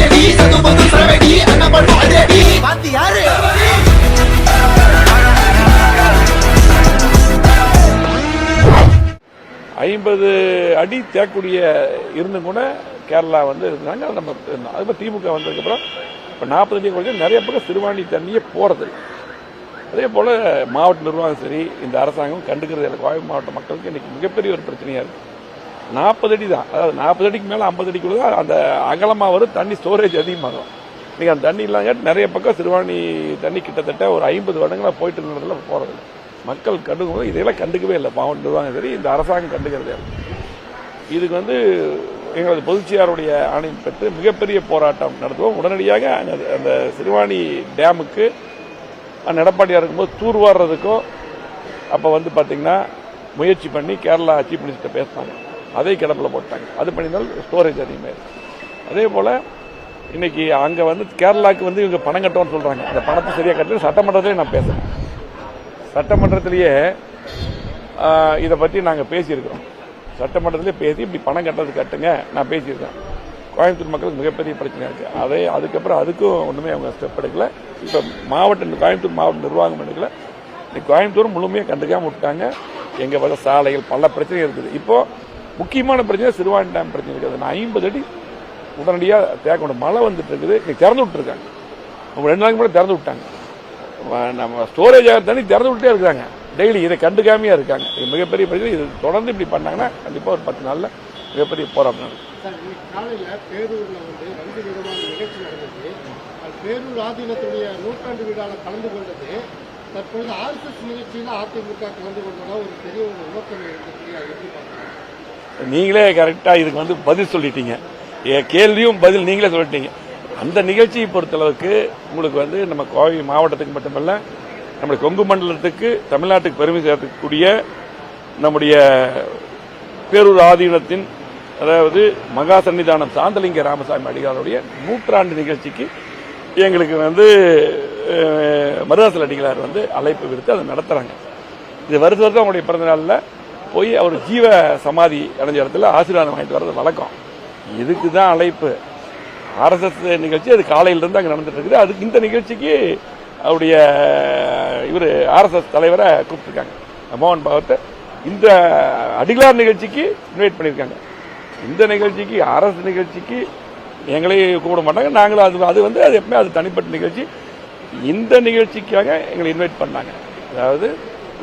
சது சரவெடி பாத்தி யாரு? ஐம்பது அடி தேக்கூடிய இருந்தும் கூட கேரளா வந்து இருந்தாங்க. அது நம்ம அதுக்கப்புறம் திமுக வந்ததுக்கப்புறம் இப்போ நாற்பது அடி குறைஞ்சு நிறைய பக்கம் சிறுவாணி தண்ணியே போகிறது அதே போல் மாவட்ட நிர்வாகம் சரி இந்த அரசாங்கம் கண்டுக்கிறது இல்லை. கோவை மாவட்ட மக்களுக்கு இன்னைக்கு மிகப்பெரிய ஒரு பிரச்சனையாக இருக்குது நாற்பது அடி தான் அதாவது நாற்பது அடிக்கு மேலே ஐம்பது அடிக்குள்ள அந்த அகலமாக வரும் தண்ணி ஸ்டோரேஜ் அதிகமாகும். நீங்கள் அந்த தண்ணி இல்லாங்க நிறைய பக்கம் சிறுவாணி தண்ணி கிட்டத்தட்ட ஒரு ஐம்பது வருடங்களாக போயிட்டு இருந்ததில் போகிறது மக்கள் கண்டுக்கும் இதையெல்லாம் கண்டுக்கவே இல்லை. மாவட்ட நிர்வாகம் சரி இந்த அரசாங்கம் கண்டுக்கிறதே இல்லை இதுக்கு வந்து எங்களது பொதுச்சியாருடைய ஆணையம் பெற்று மிகப்பெரிய போராட்டம் நடத்துவோம். உடனடியாக அந்த- அந்த சிறுவாணி டேமுக்கு அண்ணன் எடப்பாடியார் இருக்கும்போது தூர்வாடுறதுக்கும் அப்போ வந்து பார்த்தீங்கன்னா முயற்சி பண்ணி கேரளா சீஃப் மினிஸ்டர் பேசினாங்க. அதை கிடப்பில் போட்டாங்க. அது பண்ணினால் ஸ்டோரேஜ் அதிகமாயிருக்கு அதே போல் இன்னைக்கு அங்கே வந்து கேரளாவுக்கு வந்து இவங்க பணம் கட்டோம்னு சொல்கிறாங்க அந்த பணத்தை சரியாக கட்டணும் சட்டமன்றத்திலே நான் பேசுகிறேன் சட்டமன்றத்திலேயே இதை பற்றி நாங்கள் பேசியிருக்கிறோம். சட்டமன்றத்திலே பேசி இப்படி பணம் கட்டுறது கட்டுங்க. நான் பேசியிருக்கேன் கோயம்புத்தூர் மக்களுக்கு மிகப்பெரிய பிரச்சனையாக இருக்குது அதே அதுக்கப்புறம் அதுக்கும் ஒன்றுமே அவங்க ஸ்டெப் எடுக்கல. இப்போ மாவட்ட கோயம்புத்தூர் மாவட்ட நிர்வாகம் எடுக்கல. இன்னைக்கு கோயம்புத்தூர் முழுமையாக கண்டுக்காம விட்டாங்க எங்கள் பல சாலைகள் பல பிரச்சனை இருக்குது. இப்போது முக்கியமான பிரச்சனை சிறுவாணி டேம் பிரச்சனை இருக்குது. நான் ஐம்பது அடி உடனடியாக தேக்கணும் மழை வந்துட்டு இருக்குது. இன்னைக்கு திறந்து விட்டுருக்காங்க. அவங்க ரெண்டு நாளைக்கு கூட திறந்து விட்டாங்க. நம்ம ஸ்டோரேஜ் ஆகிற தண்ணி திறந்து விட்டே இருக்காங்க. டெய்லி இதை கண்டுக்காமையாக இருக்காங்க. இது மிகப்பெரிய பிரச்சனை. இது தொடர்ந்து இப்படி பண்ணாங்கன்னா கண்டிப்பாக ஒரு பத்து நாளில் மிகப்பெரிய போராட்டம் நடக்கும். பேரூர் ஆதீனத்துடைய நூற்றாண்டு விழாவில் கலந்து கொண்டது. தற்பொழுது ஆர்எஸ்எஸ் நிகழ்ச்சியில் அதிமுக கலந்து கொண்டதாக ஒரு பெரிய ஒரு நோக்கம் இருந்துச்சு எப்படி பார்க்குறீங்க? நீங்களே கரெக்டாக இதுக்கு வந்து பதில் சொல்லிட்டீங்க. என் கேள்வியும் பதில் நீங்களே சொல்லிட்டீங்க. அந்த நிகழ்ச்சியை பொறுத்தளவுக்கு உங்களுக்கு வந்து நம்ம கோவை மாவட்டத்துக்கு மட்டுமல்ல நம்முடைய கொங்கு மண்டலத்துக்கு தமிழ்நாட்டுக்கு பெருமை சேர்க்கக்கூடிய நம்முடைய பேரூர் ஆதீனத்தின் அதாவது மகா சன்னிதானம் சாந்தலிங்க ராமசாமி அடிகளாருடைய நூற்றாண்டு நிகழ்ச்சிக்கு எங்களுக்கு வந்து மருதாசல் அடிகளார் வந்து அழைப்பு விடுத்து அதை நடத்துறாங்க. இது வருஷ வருஷம் அவங்களுடைய பிறந்தநாளில் போய் அவர் ஜீவ சமாதி அடைஞ்ச இடத்துல ஆசீர்வாதம் வாங்கிட்டு வர்றது வழக்கம். இதுக்கு தான் அழைப்பு ஆர்எஸ்எஸ் நிகழ்ச்சி அது காலையிலிருந்து அங்கே நடந்துட்டு இருக்குது. அதுக்கு இந்த நிகழ்ச்சிக்கு அவருடைய இவர் ஆர்எஸ்எஸ் தலைவரை கூப்பிட்டுருக்காங்க. மோகன் பகவத்தை இந்த அடிகளார் நிகழ்ச்சிக்கு இன்வைட் பண்ணியிருக்காங்க. இந்த நிகழ்ச்சிக்கு அரசு நிகழ்ச்சிக்கு எங்களையும் கூப்பிட மாட்டாங்க. நாங்களும் அது அது வந்து அது எப்பவுமே அது தனிப்பட்ட நிகழ்ச்சி. இந்த நிகழ்ச்சிக்காக எங்களை இன்வைட் பண்ணாங்க. அதாவது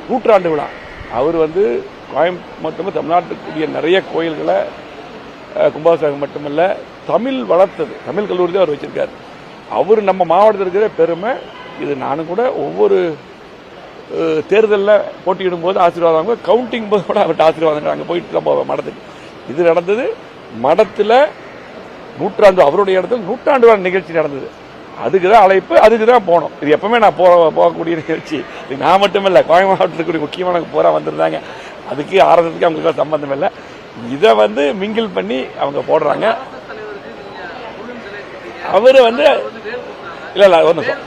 நூற்றாண்டு விழா. அவர் வந்து கோயம்புத்தூர் தமிழ்நாட்டுக்குரிய நிறைய கோயில்களை கும்பாபிஷேகம் மட்டுமல்ல தமிழ் வளர்த்தது. தமிழ் கல்லூரி தான் அவர் வச்சிருக்காரு. அவர் நம்ம மாவட்டத்தில் இருக்கிற பெருமை இது நானும் கூட ஒவ்வொரு தேர்தலில் போட்டியிடும் போது ஆசீர்வாதம் கவுண்டிங் போது கூட அவர்கிட்ட ஆசீர்வாதம் அங்கே போயிட்டு தான் போவேன் மடத்துக்கு. இது நடந்தது மடத்தில் நூற்றாண்டு அவருடைய இடத்துல நூற்றாண்டு விழா நிகழ்ச்சி நடந்தது. அதுக்கு தான் அழைப்பு அதுக்கு தான் போனோம். இது எப்பவுமே நான் போக போகக்கூடிய நிகழ்ச்சி. இது நான் மட்டுமில்லை கோயம்பு கோவை கூடிய முக்கியமான போகிறா வந்திருந்தாங்க. அதுக்கு ஆர்எஸ்எஸ்க்கு அவங்களுக்கு சம்பந்தம் இல்லை. இதை வந்து மிங்கிள் பண்ணி அவங்க போடுறாங்க. அவரு வந்து இல்ல இல்ல ஒரு நிமிஷம்.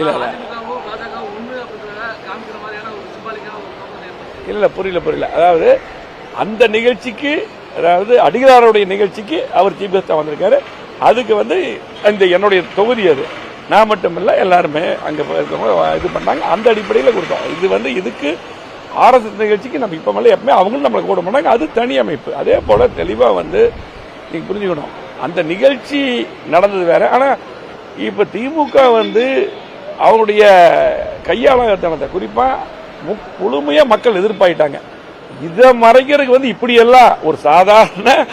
இல்ல இல்ல. இல்ல இல்ல புரியல புரியல. அதாவது அந்த நிகழ்ச்சிக்கு அதாவது அடிகளாருடைய நிகழ்ச்சிக்கு அவர் சீஃப் கெஸ்டா வந்திருக்காரு. அதுக்கு வந்து இந்த என்னுடைய தொகுதி அது. நான் மட்டுமில்லை எல்லாருமே அங்கே இருக்கவங்க இது பண்ணாங்க. அந்த அடிப்படையில் கொடுத்தோம். இது வந்து இதுக்கு ஆர்எஸ்எஸ் நிகழ்ச்சிக்கு நம்ம இப்போ மேலே எப்பவுமே அவங்களும் நம்மளை கூட பண்ணாங்க அது தனி அமைப்பு. அதே போல் தெளிவாக வந்து நீங்கள் புரிஞ்சுக்கணும். அந்த நிகழ்ச்சி நடந்தது வேற. ஆனால் இப்போ திமுக வந்து அவருடைய கையாளத்தனத்தை குறிப்பாக மு- மக்கள் எதிர்ப்பாயிட்டாங்க. இதை மறைக்கிறதுக்கு வந்து இப்படியெல்லாம் ஒரு சாதாரண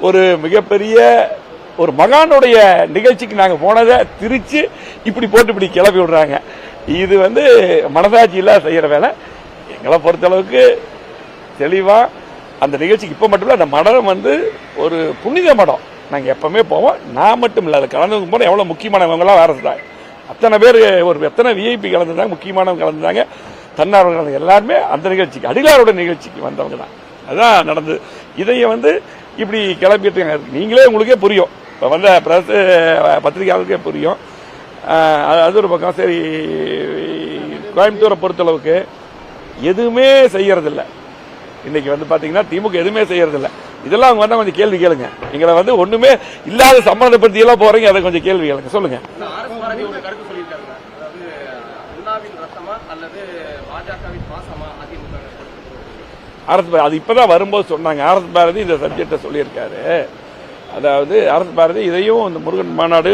ஒரு மிகப்பெரிய ஒரு மகானுடைய நிகழ்ச்சிக்கு நாங்கள் போனதை திரிச்சு இப்படி போட்டு இப்படி கிளப்பி விடுறாங்க. இது வந்து மனசாட்சியில செய்கிற வேலை. எங்களை பொறுத்தளவுக்கு தெளிவாக அந்த நிகழ்ச்சிக்கு இப்போ மட்டும் இல்லை அந்த மடம் வந்து ஒரு புனித மடம். நாங்கள் எப்போவுமே போவோம். நான் மட்டும் இல்லை அது கலந்து போன எவ்வளோ முக்கியமானவங்களாம் வேறு இருந்தாங்க அத்தனை பேர் ஒரு எத்தனை விஐபி கலந்துருந்தாங்க முக்கியமானவங்க கலந்துருந்தாங்க தன்னார்வலர்கள் கலந்து எல்லாருமே அந்த நிகழ்ச்சிக்கு அடிலாரோட நிகழ்ச்சிக்கு வந்தவங்க தான். அதான் நடந்தது. இதையும் வந்து இப்படி கிளப்பிட்டு நீங்களே உங்களுக்கே புரியும். இப்போ வந்த பிரஸ் பத்திரிகையாளருக்கே புரியும். அது- ஒரு பக்கம். சரி கோயம்புத்தூரை பொறுத்தளவுக்கு எதுவுமே செய்யறதில்ல. இன்னைக்கு வந்து பாத்தீங்கன்னா திமுக எதுவுமே செய்யறது இல்ல இதெல்லாம் அவங்க வந்தா கொஞ்சம் கேள்வி கேளுங்க. எங்களை வந்து ஒண்ணுமே இல்லாத சம்பந்தப்படுத்தி எல்லாம் போறீங்க. அதை கொஞ்சம் கேள்வி கேளுங்க. சொல்லுங்க. அரசு அது இப்பதான் வரும்போது சொன்னாங்க. அரசு பாரதி இந்த சப்ஜெக்டை சொல்லியிருக்காரு. அதாவது அரசு பாரதி இதையும் இந்த முருகன் மாநாடு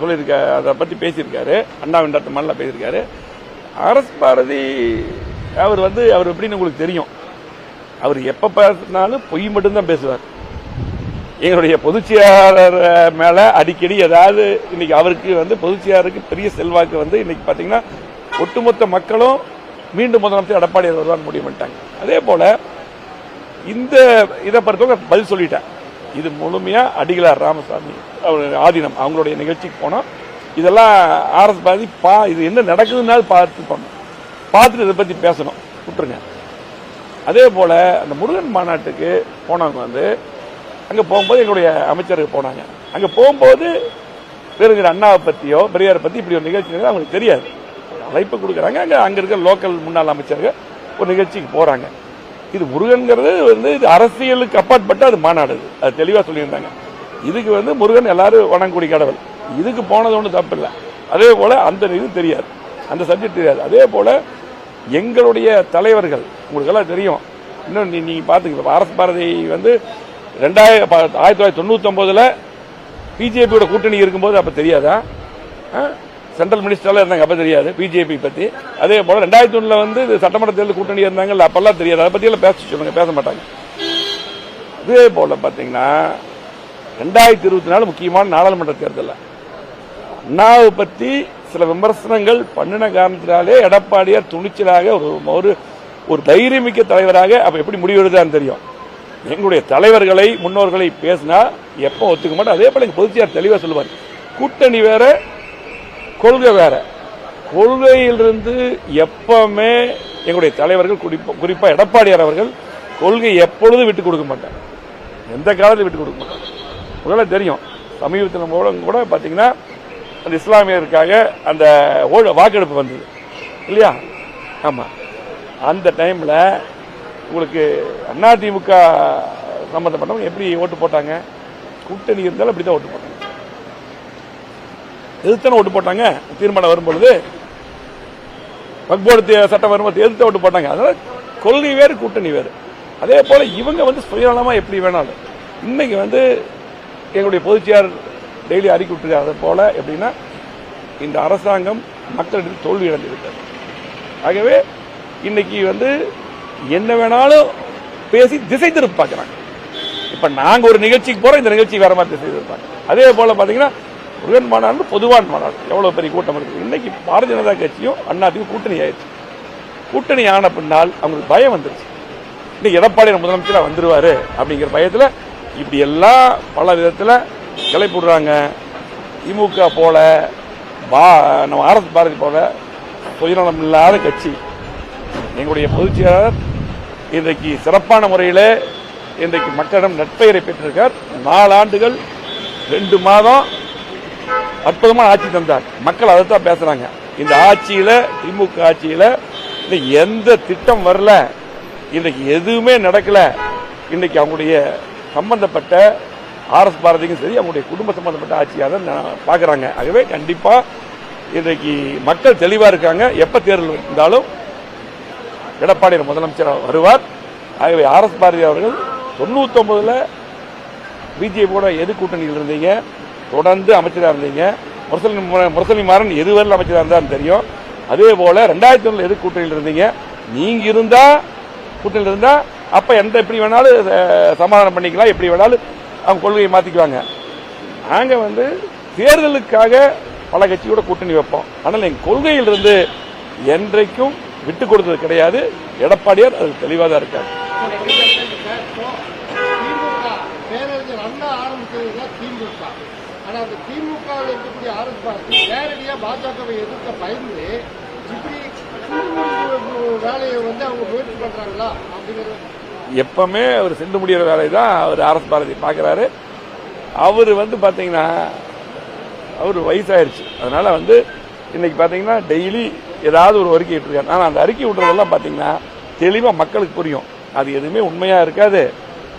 சொல்லியிருக்க அதை பற்றி பேசியிருக்காரு. அண்ணாவின் ரத்த மண்ணில் பேசியிருக்காரு. அரசு பாரதி அவர் வந்து அவர் எப்படின்னு உங்களுக்கு தெரியும். அவர் எப்போ பேசினாலும் பொய் மட்டும்தான் பேசுவார். எங்களுடைய பொதுச்செயலாளர் மேலே அடிக்கடி ஏதாவது இன்னைக்கு அவருக்கு வந்து பொதுச்செயலாளருக்கு பெரிய செல்வாக்கு வந்து இன்னைக்கு பார்த்தீங்கன்னா ஒட்டுமொத்த மக்களும் மீண்டும் முதலமைச்சர் எடப்பாடியார் வருவான்னு முடிவு பண்ணிட்டாங்க. அதே போல இந்த இதை பொறுத்தவங்க பதில் சொல்லிட்டேன். இது முழுமையாக அடிகளார் ராமசாமி அவர் ஆதீனம் அவங்களுடைய நிகழ்ச்சிக்கு போனோம் இதெல்லாம் ஆர்எஸ் பாதி பா இது என்ன நடக்குதுன்னாலும் பார்த்து பண்ணணும். பார்த்துட்டு இதை பற்றி பேசணும். விட்டுருங்க. அதே போல் அந்த முருகன் மாநாட்டுக்கு போனவங்க வந்து அங்கே போகும்போது எங்களுடைய அமைச்சருக்கு போனாங்க. அங்கே போகும்போது பெருங்கிற அண்ணாவை பற்றியோ பெரியாரை பற்றி இப்படி ஒரு நிகழ்ச்சி அவங்களுக்கு தெரியாது. அழைப்பு கொடுக்குறாங்க. அங்கே அங்கே இருக்க லோக்கல் முன்னாள் அமைச்சர்கள் ஒரு நிகழ்ச்சிக்கு போகிறாங்க இது முருகன்கிறது வந்து இது அரசியலுக்கு அப்பாற்பட்டு அது மாநாடு. அது தெளிவாக சொல்லியிருந்தாங்க. இதுக்கு வந்து முருகன் எல்லாரும் வணங்கக்கூடிய கடவுள். இதுக்கு போனது ஒன்றும் தப்பு இல்லை. அதே போல் அந்த இது தெரியாது. அந்த சப்ஜெக்ட் தெரியாது. அதே போல் எங்களுடைய தலைவர்கள் உங்களுக்கு எல்லாம் தெரியும். இன்னும் நீ நீங்கள் பார்த்துக்க அரசு பாரதி வந்து ரெண்டாயிரம் ஆயிரத்தி தொள்ளாயிரத்தி தொண்ணூத்தி பிஜேபியோட கூட்டணி இருக்கும்போது அப்போ தெரியாதா? சென்ட்ரல் மினிஸ்டர்ல இருந்தாங்க அப்போ தெரியாது. பிஜேபி பற்றி அதே போல் ரெண்டாயிரத்தி ஒன்றில் வந்து சட்டமன்ற தேர்தல் கூட்டணி இருந்தாங்கல்ல அப்போல்லாம் தெரியாது. அதை பற்றியெல்லாம் பேச சொல்லுங்க பேச மாட்டாங்க. அதே போல பார்த்தீங்கன்னா ரெண்டாயிரத்தி இருபத்தி நாலு முக்கியமான நாடாளுமன்ற தேர்தலில். அண்ணாவை பற்றி சில விமர்சனங்கள் பண்ணின காரணத்தினாலே எடப்பாடியார் துணிச்சலாக ஒரு ஒரு ஒரு தைரியமிக்க தலைவராக அப்போ எப்படி முடிவெடுதான்னு தெரியும். எங்களுடைய தலைவர்களை முன்னோர்களை பேசினா எப்போ ஒத்துக்க மாட்டோம் அதே போல எங்கள் பொதுச்சியார் தெளிவாக சொல்லுவார். கூட்டணி வேற கொள்கை வேற. கொள்கையிலிருந்து எப்பவுமே எங்களுடைய தலைவர்கள் குறிப்பா- எடப்பாடியார் அவர்கள் கொள்கை எப்பொழுதும் விட்டு கொடுக்க மாட்டாங்க எந்த காலத்தில் விட்டு கொடுக்க மாட்டாங்க முதல்ல தெரியும். சமீபத்தில் மூலம் கூட பார்த்தீங்கன்னா அந்த இஸ்லாமியருக்காக அந்த வாக்கெடுப்பு வந்தது. இல்லையா? ஆமாம் அந்த டைமில் உங்களுக்கு அதிமுக சம்மந்தப்பட்டவங்க எப்படி ஓட்டு போட்டாங்க? கூட்டணி இருந்தாலும் அப்படி தான் ஓட்டு போட்டாங்க. எதிர்த்தானே ஓட்டு போட்டாங்க. தீர்மானம் வரும்பொழுது வக்போர்டு தே- சட்டம் வரும்போது எதிர்த்து ஓட்டு போட்டாங்க. அதனால கொள்கை வேறு கூட்டணி வேறு. அதே போல இவங்க வந்து சுயநலமாக எப்படி வேணாலும். இன்னைக்கு வந்து எங்களுடைய பொதுச்செயலாளர் டெய்லி அறிக்கை விட்டுருக்காரு. அதை போல எப்படின்னா இந்த அரசாங்கம் மக்களிடம் தோல்வி அடைந்திருக்கிறது ஆகவே இன்னைக்கு வந்து என்ன வேணாலும் பேசி திசை திருப்பி பார்க்குறாங்க. இப்போ நாங்கள் ஒரு நிகழ்ச்சிக்கு போகிறோம் இந்த நிகழ்ச்சி வேற மாதிரி திசை திருப்பாங்க அதே போல் பார்த்தீங்கன்னா முருகன் மாநாடு பொதுவான மாநாடு. எவ்வளவு பெரிய கூட்டம் இருக்கு இன்னைக்கு பாரதிய ஜனதா கட்சியும் அண்ணாத்தையும் கூட்டணி ஆயிடுச்சு. கூட்டணி ஆன பின்னால் அவங்களுக்கு பயம் வந்துருச்சு. இன்னைக்கு எடப்பாடி முதலமைச்சரா வந்துருவாரு அப்படிங்கிற பயத்துல இப்படி எல்லாம் பல விதத்துல போடுறாங்க. திமுக போல பா நம்ம ஆர்எஸ் பாரதி போல சுயநலம் இல்லாத கட்சி. எங்களுடைய பொதுச் செயலாளர் இன்றைக்கு சிறப்பான முறையில் இன்றைக்கு மக்களிடம் நட்பெயரை பெற்றிருக்கார். நாலு ஆண்டுகள் ரெண்டு மாதம் அற்புதமான ஆட்சி தந்தார். மக்கள் அதைத்தான் பேசுறாங்க. இந்த ஆட்சியில திமுக ஆட்சியில இன்னைக்கு எந்த திட்டம் வரல. இன்னைக்கு எதுவுமே நடக்கல. இன்னைக்கு அவங்களுடைய சம்பந்தப்பட்ட ஆர்எஸ் பாரதிக்கும் சரி அவங்களுடைய குடும்ப சம்பந்தப்பட்ட ஆட்சியாக தான் நான் ஆகவே கண்டிப்பா இன்றைக்கு மக்கள் தெளிவா இருக்காங்க. எப்ப தேர்தல் இருந்தாலும் எடப்பாடி முதலமைச்சர் வருவார். ஆகவே ஆர்எஸ் பாரதி அவர்கள் தொண்ணூத்தி ஒன்பதுல பிஜேபியோட எது கூட்டணியில் இருந்தீங்க. தொடர்ந்து அமைச்சராக இருந்தீங்க. முரசலி முரசலி மாறன் எதுவரையில் அமைச்சராக இருந்தான்னு தெரியும். அதே போல ரெண்டாயிரத்தி ஒன்றில் எது கூட்டணியில் இருந்தீங்க? நீங்க இருந்தா கூட்டணியில் இருந்தா அப்ப எந்த எப்படி வேணாலும் சமாதானம் பண்ணிக்கலாம். எப்படி வேணாலும் அவங்க கொள்கையை மாத்திக்குவாங்க. நாங்க வந்து தேர்தலுக்காக பல கட்சியோட கூட்டணி வைப்போம். ஆனால் எங்க கொள்கையிலிருந்து என்றைக்கும் விட்டு கொடுத்தது கிடையாது. எடப்பாடியார் அது தெளிவாக தான் இருக்காரு திமுக பேரறிஞர் அண்ணா ஆரம்பிச்சதுதான் திமுக ஆனா அந்த திமுகவில் இருக்கக்கூடிய ஆர்எஸ் பாரதி நேரடியா பாஜகவை எதிர்க்க பயந்து இப்படி வேலையை வந்து அவங்க முயற்சி பண்றாங்களா அப்படிங்கிறது எப்பவுமே அவர் சென்று முடிகிற வேலை தான் அவர் அரசு பாரதி பார்க்குறாரு. அவர் வந்து பார்த்தீங்கன்னா அவர் வயசாயிருச்சு. அதனால வந்து இன்னைக்கு பார்த்தீங்கன்னா டெய்லி ஏதாவது ஒரு அறிக்கை விட்டுருக்காரு. ஆனால் அந்த அறிக்கை விட்டுறதெல்லாம் பார்த்தீங்கன்னா தெளிவாக மக்களுக்கு புரியும். அது எதுவுமே உண்மையாக இருக்காது.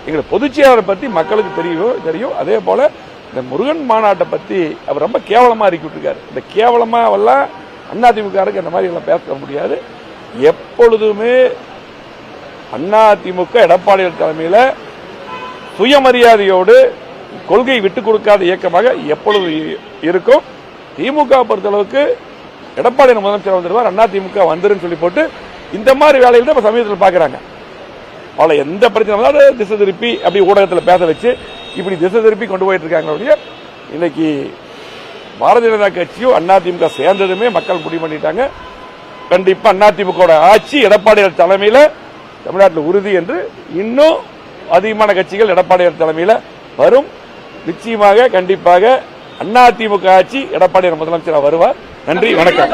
எங்களை பொதுச்செயலாளரை பற்றி மக்களுக்கு தெரியும் தெரியும். அதே போல் இந்த முருகன் மாநாட்டை பத்தி அவர் ரொம்ப கேவலமா அறிக்கி விட்டுருக்காரு இந்த கேவலமா எல்லாம் அதிமுகருக்கு இந்த மாதிரி எல்லாம் பேச முடியாது. எப்பொழுதுமே அதிமுக எடப்பாடிகள் தலைமையில சுயமரியாதையோடு கொள்கை விட்டுக் கொடுக்காத இயக்கமாக எப்பொழுது இருக்கும். திமுக பொறுத்தளவுக்கு எடப்பாடி முதலமைச்சர் வந்துருவார் அண்ணா திமுக வந்துருன்னு சொல்லி போட்டு இந்த மாதிரி வேலையில் தான் இப்ப சமீபத்தில் பாக்குறாங்க. அவளை எந்த பிரச்சனை வந்தாலும் திசை திருப்பி அப்படி ஊடகத்தில் பேச வச்சு இப்படி திசை திருப்பி கொண்டு போயிட்டு இருக்காங்க இன்னைக்கு பாரதிய ஜனதா கட்சியும் அதிமுக சேர்ந்ததுமே மக்கள் முடிவு பண்ணிட்டாங்க. கண்டிப்பா அதிமுக ஆட்சி எடப்பாடியார் தலைமையில தமிழ்நாட்டில் உறுதி என்று இன்னும் அதிகமான கட்சிகள் எடப்பாடியார் தலைமையில வரும். நிச்சயமாக கண்டிப்பாக அதிமுக ஆட்சி எடப்பாடியார் முதலமைச்சராக வருவார். நன்றி வணக்கம்.